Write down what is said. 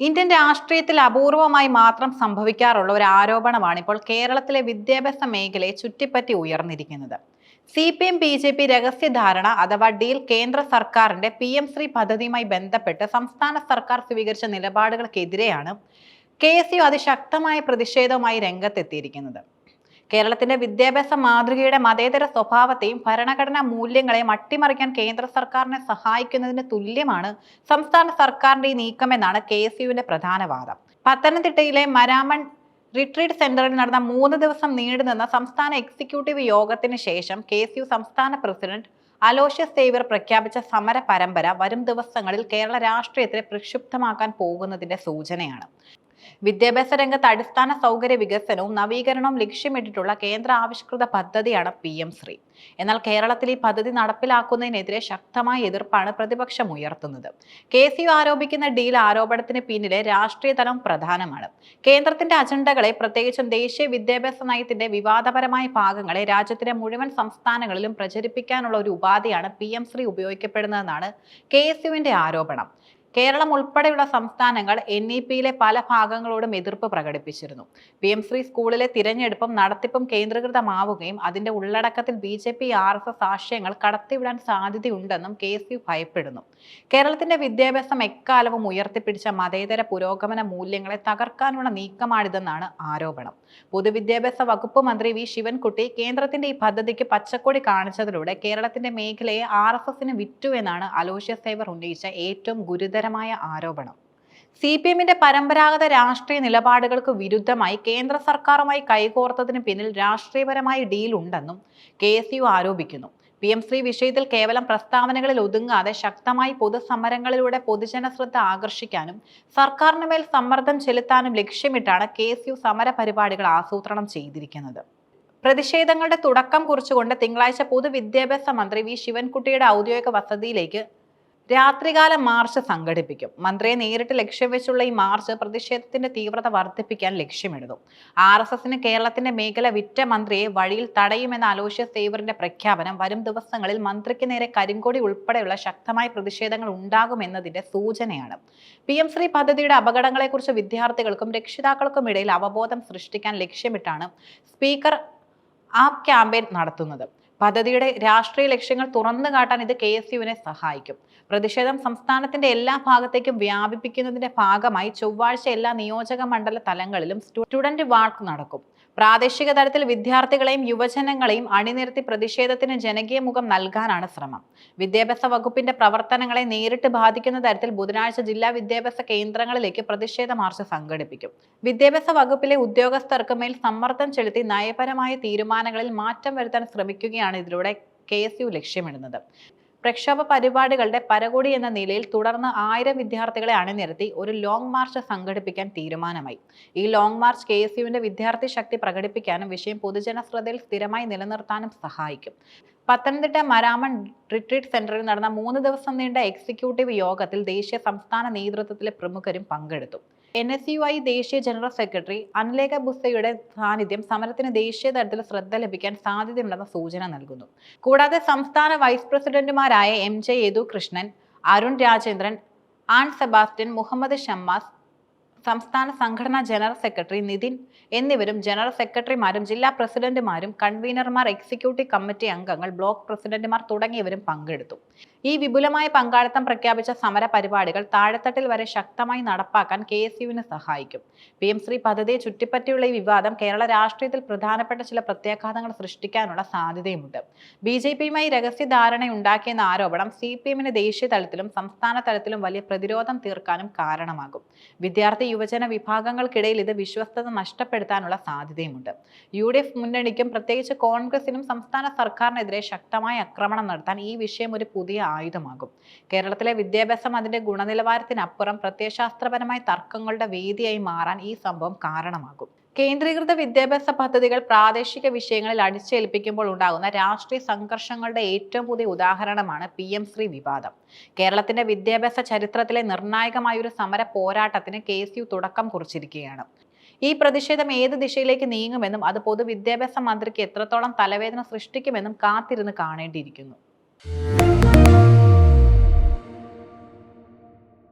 Indian രാഷ്ട്രീയത്തിൽ അപൂർവമായി മാത്രം സംഭവിക്കാറുള്ള ഒരു ആരോപണമാണ് ഇപ്പോൾ കേരളത്തിലെ വിദ്യാഭ്യാസ മേഖലയെ ചുറ്റിപ്പറ്റി ഉയർന്നിരിക്കുന്നത്. C P M B J P രഹസ്യധാരണ അഥവാ ഡീൽ കേന്ദ്ര സർക്കാരിന്റെ പി എം ശ്രീ പദ്ധതിയുമായി ബന്ധപ്പെട്ട് സംസ്ഥാന സർക്കാർ സ്വീകരിച്ച നിലപാടുകൾക്കെതിരെയാണ് കെ എസ് യു അതിശക്തമായ പ്രതിഷേധവുമായി രംഗത്തെത്തിയിരിക്കുന്നത്. കേരളത്തിന്റെ വിദ്യാഭ്യാസ മാതൃകയുടെ മതേതര സ്വഭാവത്തെയും ഭരണഘടനാ മൂല്യങ്ങളെയും അട്ടിമറിക്കാൻ കേന്ദ്ര സർക്കാരിനെ സഹായിക്കുന്നതിന് തുല്യമാണ് സംസ്ഥാന സർക്കാരിന്റെ ഈ നീക്കമെന്നാണ് കെ എസ് യുവിന്റെ പ്രധാന വാദം. പത്തനംതിട്ടയിലെ മരാമൺ റിട്രീറ്റ് സെന്ററിൽ നടന്ന മൂന്ന് ദിവസം നീണ്ടുനിന്ന സംസ്ഥാന എക്സിക്യൂട്ടീവ് യോഗത്തിന് ശേഷം കെ എസ് യു സംസ്ഥാന പ്രസിഡന്റ് അലോഷ്യസ് സേവ്യർ പ്രഖ്യാപിച്ച സമര പരമ്പര വരും ദിവസങ്ങളിൽ കേരള രാഷ്ട്രീയത്തെ പ്രക്ഷുബ്ധമാക്കാൻ പോകുന്നതിന്റെ സൂചനയാണ്. വിദ്യാഭ്യാസ രംഗത്ത് അടിസ്ഥാന സൗകര്യ വികസനവും നവീകരണവും ലക്ഷ്യമിട്ടിട്ടുള്ള കേന്ദ്ര ആവിഷ്കൃത പദ്ധതിയാണ് പി എം ശ്രീ. എന്നാൽ കേരളത്തിൽ ഈ പദ്ധതി നടപ്പിലാക്കുന്നതിനെതിരെ ശക്തമായ എതിർപ്പാണ് പ്രതിപക്ഷം ഉയർത്തുന്നത്. കെ സി ആരോപിക്കുന്ന ഡീൽ ആരോപണത്തിന് പിന്നിലെ രാഷ്ട്രീയ തലം പ്രധാനമാണ്. കേന്ദ്രത്തിന്റെ അജണ്ടകളെ പ്രത്യേകിച്ചും ദേശീയ വിദ്യാഭ്യാസ നയത്തിന്റെ വിവാദപരമായ ഭാഗങ്ങളെ രാജ്യത്തിലെ മുഴുവൻ സംസ്ഥാനങ്ങളിലും പ്രചരിപ്പിക്കാനുള്ള ഒരു ഉപാധിയാണ് പി എം ശ്രീ ഉപയോഗിക്കപ്പെടുന്നതെന്നാണ് കെ എസ് യുവിന്റെ ആരോപണം. കേരളം ഉൾപ്പെടെയുള്ള സംസ്ഥാനങ്ങൾ എൻ ഇ പിയിലെ പല ഭാഗങ്ങളോടും എതിർപ്പ് പ്രകടിപ്പിച്ചിരുന്നു. പി എം ശ്രീ സ്കൂളിലെ തിരഞ്ഞെടുപ്പും നടത്തിപ്പും കേന്ദ്രീകൃതമാവുകയും അതിന്റെ ഉള്ളടക്കത്തിൽ B J P R S S ആശയങ്ങൾ കടത്തിവിടാൻ സാധ്യതയുണ്ടെന്നും കെ യു ഭയപ്പെടുന്നു. കേരളത്തിന്റെ വിദ്യാഭ്യാസം എക്കാലവും ഉയർത്തിപ്പിടിച്ച മതേതര പുരോഗമന മൂല്യങ്ങളെ തകർക്കാനുള്ള നീക്കമാണിതെന്നാണ് ആരോപണം. പൊതുവിദ്യാഭ്യാസ വകുപ്പ് മന്ത്രി വി ശിവൻകുട്ടി കേന്ദ്രത്തിന്റെ ഈ പദ്ധതിക്ക് പച്ചക്കൊടി കാണിച്ചതിലൂടെ കേരളത്തിന്റെ മേഖലയെ ആർ എസ് എസിന് വിറ്റു എന്നാണ് അലോഷ്യ സേവർ ഉന്നയിച്ച ഏറ്റവും ഗുരുതരമായ ആരോപണം. സി പി എമ്മിന്റെ പരമ്പരാഗത രാഷ്ട്രീയ നിലപാടുകൾക്ക് വിരുദ്ധമായി കേന്ദ്ര സർക്കാരുമായി കൈകോർത്തതിന് പിന്നിൽ രാഷ്ട്രീയപരമായ ഡീൽ ഉണ്ടെന്നും കെ എസ് യു ആരോപിക്കുന്നു. പി എം ശ്രീ വിഷയത്തിൽ കേവലം പ്രസ്താവനകളിൽ ഒതുങ്ങാതെ ശക്തമായി പൊതുസമരങ്ങളിലൂടെ പൊതുജന ശ്രദ്ധ ആകർഷിക്കാനും സർക്കാരിന് മേൽ സമ്മർദ്ദം ചെലുത്താനും ലക്ഷ്യമിട്ടാണ് കെ എസ് യു സമര പരിപാടികൾ ആസൂത്രണം ചെയ്തിരിക്കുന്നത്. പ്രതിഷേധങ്ങളുടെ തുടക്കം കുറിച്ചുകൊണ്ട് തിങ്കളാഴ്ച പൊതുവിദ്യാഭ്യാസ മന്ത്രി വി ശിവൻകുട്ടിയുടെ ഔദ്യോഗിക വസതിയിലേക്ക് രാത്രികാല മാർച്ച് സംഘടിപ്പിക്കും. മന്ത്രിയെ നേരിട്ട് ലക്ഷ്യം വെച്ചുള്ള ഈ മാർച്ച് പ്രതിഷേധത്തിന്റെ തീവ്രത വർദ്ധിപ്പിക്കാൻ ലക്ഷ്യമിടുന്നു. ആർ എസ് എസിന് കേരളത്തിന്റെ മേഖല വിറ്റ മന്ത്രിയെ വഴിയിൽ തടയുമെന്ന അലോഷ്യ സേവറിന്റെ പ്രഖ്യാപനം വരും ദിവസങ്ങളിൽ മന്ത്രിക്ക് നേരെ കരിങ്കൊടി ഉൾപ്പെടെയുള്ള ശക്തമായ പ്രതിഷേധങ്ങൾ ഉണ്ടാകുമെന്നതിന്റെ സൂചനയാണ്. പി എം ശ്രീ പദ്ധതിയുടെ അപകടങ്ങളെക്കുറിച്ച് വിദ്യാർത്ഥികൾക്കും രക്ഷിതാക്കൾക്കും ഇടയിൽ അവബോധം സൃഷ്ടിക്കാൻ ലക്ഷ്യമിട്ടാണ് സ്പീക്കർ ആപ് ക്യാമ്പയിൻ നടത്തുന്നത്. പദ്ധതിയുടെ രാഷ്ട്രീയ ലക്ഷ്യങ്ങൾ തുറന്നു കാട്ടാൻ ഇത് കെ എസ് യുവിനെ സഹായിക്കും. പ്രതിഷേധം സംസ്ഥാനത്തിന്റെ എല്ലാ ഭാഗത്തേക്കും വ്യാപിപ്പിക്കുന്നതിന്റെ ഭാഗമായി ചൊവ്വാഴ്ച എല്ലാ നിയോജക മണ്ഡല തലങ്ങളിലും സ്റ്റുഡന്റ് വാൾക്ക് നടക്കും. പ്രാദേശിക തലത്തിൽ വിദ്യാർത്ഥികളെയും യുവജനങ്ങളെയും അണിനിരത്തി പ്രതിഷേധത്തിന് ജനകീയ മുഖം നൽകാനാണ് ശ്രമം. വിദ്യാഭ്യാസ വകുപ്പിന്റെ പ്രവർത്തനങ്ങളെ നേരിട്ട് ബാധിക്കുന്ന തരത്തിൽ ബുധനാഴ്ച ജില്ലാ വിദ്യാഭ്യാസ കേന്ദ്രങ്ങളിലേക്ക് പ്രതിഷേധ മാർച്ച് സംഘടിപ്പിക്കും. വിദ്യാഭ്യാസ വകുപ്പിലെ ഉദ്യോഗസ്ഥർക്ക് മേൽ സമ്മർദ്ദം ചെലുത്തി നയപരമായ തീരുമാനങ്ങളിൽ മാറ്റം വരുത്താൻ ശ്രമിക്കുകയാണ് ഇതിലൂടെ കെ എസ് യു ലക്ഷ്യമിടുന്നത്. പ്രക്ഷോഭ പരിപാടികളുടെ പരകോടി എന്ന നിലയിൽ തുടർന്ന് ആയിരം വിദ്യാർത്ഥികളെ അണിനിരത്തി ഒരു ലോങ് മാർച്ച് സംഘടിപ്പിക്കാൻ തീരുമാനമായി. ഈ ലോങ് മാർച്ച് കെ എസ് യുവിന്റെ വിദ്യാർത്ഥി ശക്തി പ്രകടിപ്പിക്കാനും വിഷയം പൊതുജന ശ്രദ്ധയിൽ സ്ഥിരമായി നിലനിർത്താനും സഹായിക്കും. പത്തനംതിട്ട മരാമൺ റിട്രീറ്റ് സെന്ററിൽ നടന്ന മൂന്ന് ദിവസം നീണ്ട എക്സിക്യൂട്ടീവ് യോഗത്തിൽ ദേശീയ സംസ്ഥാന നേതൃത്വത്തിലെ പ്രമുഖരും പങ്കെടുത്തു. എൻ എസ് യു ഐ ദേശീയ ജനറൽ സെക്രട്ടറി അനലേഖ ബുസ്സയുടെ സാന്നിധ്യം സമരത്തിന് ദേശീയ തലത്തിൽ ശ്രദ്ധ ലഭിക്കാൻ സാധ്യതയുണ്ടെന്ന സൂചന നൽകുന്നു. കൂടാതെ സംസ്ഥാന വൈസ് പ്രസിഡന്റുമാരായ എം ജെ യദുകൃഷ്ണൻ അരുൺ രാജേന്ദ്രൻ ആൻ സെബാസ്റ്റ്യൻ മുഹമ്മദ് ഷമ്മാസ് സംസ്ഥാന സംഘടനാ ജനറൽ സെക്രട്ടറി നിതിൻ എന്നിവരും ജനറൽ സെക്രട്ടറിമാരും ജില്ലാ പ്രസിഡന്റുമാരും കൺവീനർമാർ എക്സിക്യൂട്ടീവ് കമ്മിറ്റി അംഗങ്ങൾ ബ്ലോക്ക് പ്രസിഡന്റുമാർ തുടങ്ങിയവരും പങ്കെടുത്തു. ഈ വിപുലമായ പങ്കാളിത്തം പ്രഖ്യാപിച്ച സമര പരിപാടികൾ താഴെത്തട്ടിൽ വരെ ശക്തമായി നടപ്പാക്കാൻ കെ എസ് യുവിന് സഹായിക്കും. പി എം ശ്രീ പദ്ധതിയെ ചുറ്റിപ്പറ്റിയുള്ള ഈ വിവാദം കേരള രാഷ്ട്രീയത്തിൽ പ്രധാനപ്പെട്ട ചില പ്രത്യാഘാതങ്ങൾ സൃഷ്ടിക്കാനുള്ള സാധ്യതയുമുണ്ട്. ബി ജെ പിയുമായി രഹസ്യധാരണയുണ്ടാക്കിയെന്ന ആരോപണം സി പി എമ്മിന് ദേശീയ തലത്തിലും സംസ്ഥാന തലത്തിലും വലിയ പ്രതിരോധം തീർക്കാനും കാരണമാകും. വിദ്യാർത്ഥി യുവജന വിഭാഗങ്ങൾക്കിടയിൽ ഇത് വിശ്വസ്തത നഷ്ടപ്പെടുത്താനുള്ള സാധ്യതയുമുണ്ട്. യു ഡി എഫ് മുന്നണിക്കും പ്രത്യേകിച്ച് കോൺഗ്രസിനും സംസ്ഥാന സർക്കാരിനെതിരെ ശക്തമായ ആക്രമണം നടത്താൻ ഈ വിഷയം ഒരു പുതിയ ആയുധമാകും. കേരളത്തിലെ വിദ്യാഭ്യാസം അതിന്റെ ഗുണനിലവാരത്തിനപ്പുറം പ്രത്യയശാസ്ത്രപരമായ തർക്കങ്ങളുടെ വേദിയായി മാറാൻ ഈ സംഭവം കാരണമാകും. കേന്ദ്രീകൃത വിദ്യാഭ്യാസ പദ്ധതികൾ പ്രാദേശിക വിഷയങ്ങളിൽ അടിച്ചേൽപ്പിക്കുമ്പോൾ ഉണ്ടാകുന്ന രാഷ്ട്രീയ സംഘർഷങ്ങളുടെ ഏറ്റവും പുതിയ ഉദാഹരണമാണ് പി എം ശ്രീ വിവാദം. കേരളത്തിന്റെ വിദ്യാഭ്യാസ ചരിത്രത്തിലെ നിർണായകമായ ഒരു സമര പോരാട്ടത്തിന് കെ തുടക്കം കുറിച്ചിരിക്കുകയാണ്. ഈ പ്രതിഷേധം ഏത് ദിശയിലേക്ക് നീങ്ങുമെന്നും അത് പൊതുവിദ്യാഭ്യാസ മന്ത്രിക്ക് എത്രത്തോളം തലവേദന സൃഷ്ടിക്കുമെന്നും കാത്തിരുന്ന് കാണേണ്ടിയിരിക്കുന്നു.